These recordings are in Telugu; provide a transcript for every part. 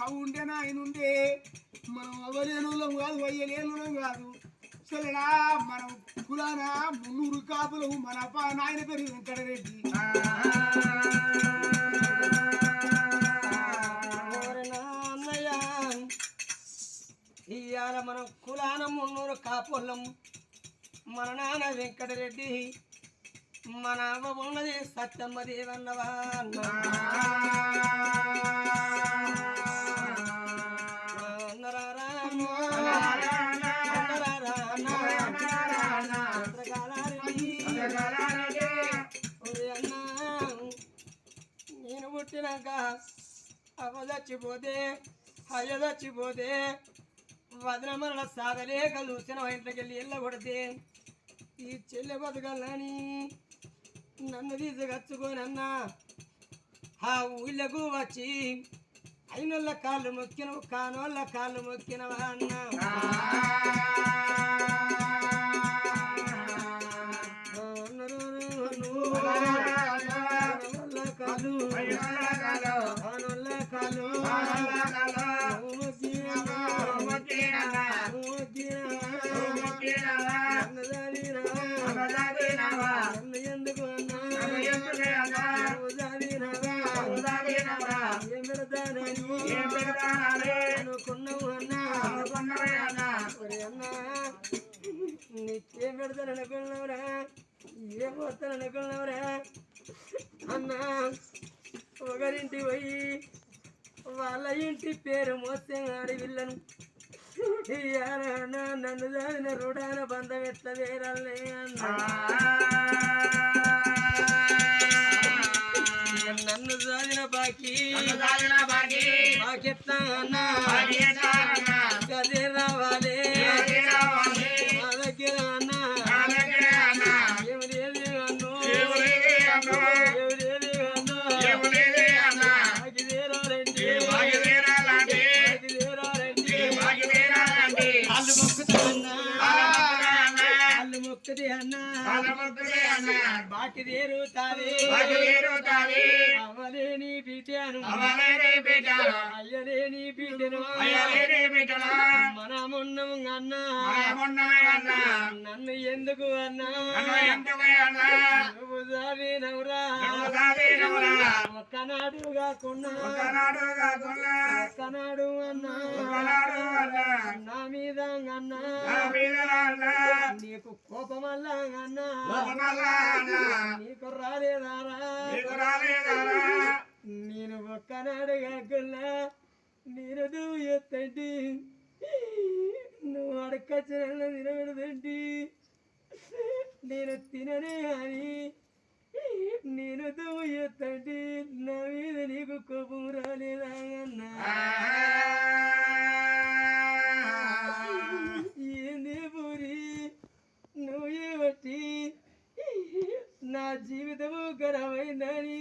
మనకు ఉంటే ఆయన ఉండే మనం అవలేనులం కాదు వయ్యలేనులం కాదు. సరేనా? మనం కులాన? మున్నూరు కాపులు మన అప్ప నాయన పేరు వెంకటరెడ్డి. ఇవాళ మనం కులాన మున్నూరు కాపులం. మన నాన్న వెంకటరెడ్డి. మన అవ్వ ఉన్నది సత్యమ్మ దేవన్నవా చచ్చిపోతే అయ్య చచ్చిపోతే వదిన మరణ సాగలేక చూసిన ఇంట్లోకి వెళ్ళి ఇళ్ళ కొడితే ఈ చెల్లె బతకాలని నన్ను తీసుకొచ్చుకొని అన్న ఆ ఊళ్ళకు వచ్చి అయినోళ్ళ కాళ్ళు మొక్కినవు కానోళ్ళ కాళ్ళు మొక్కినవా అన్న కాళ్ళు నీకేం పెడతాను అనుకున్నావురా ఏం పోతాను అనుకున్నావురా అన్నా ఒకరింటి పోయి వాళ్ళ ఇంటి పేరు మోస్తే అన్నా నన్ను దాని రుడాన బంధం ఎట్లా వేరాలే అన్నా. నన్ను సాధిన బాకీ. బాకెట్లా అన్నా. గదే రావాలి అన్నా. బాకి తీరుతాది అవలేని బిడ్డను అయ్యలేని బిడ్డను మనమున్నము అన్నా. నన్ను ఎందుకు అన్నా? నువ్వు జావినవురా ఒక్కనాడు కాకుండా ఒక్కనాడు అన్నా. నా మీద అన్నా. నీకు కోపమల్లా అన్నా. నీకు రాలేదారా. నేను ఒక్కనాడు కాకుండా నేను నువ్వు ఎత్తండి నువ్వు అడకొచ్చిన తినబెడదండి నేను తిననే అని. నువ్వు నా మీద నీకు కోపం రాలేదాగన్నా ఏంది పూరి నువ్వు ఏమట్టి నా జీవితము గరమైందని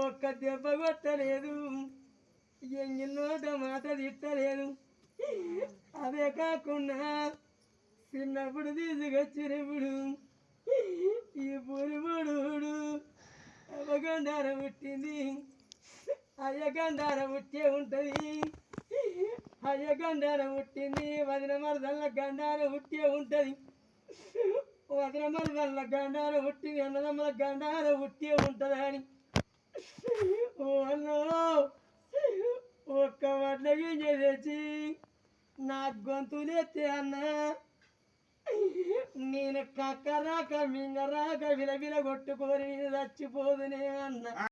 ఒక్క దెబ్బ కొట్టలేదు. ఎంగినోట మాట తిట్టలేదు అదే కాకుండా చిన్నప్పుడు తీసుకొచ్చినప్పుడు ఈ పురుముడు అవగండార పుట్టింది. అయ్యగండార పుట్టే ఉంటుంది. అయ్యగండార పుట్టింది. వదిన మరదల్ల గండార పుట్టే ఉంటుంది. వదిన మరదల్ల గండార పుట్టింది అన్నదమ్మల గండార పుట్టే ఉంటుంది అని. ఓ అన్నో ఒక్క వడ్ల గింజ తెచ్చి నా గొంతులెత్తే అన్నా. నేను కక్కరాక మింగరాక విలవిల కొట్టుకొని చచ్చిపోదునే అన్న.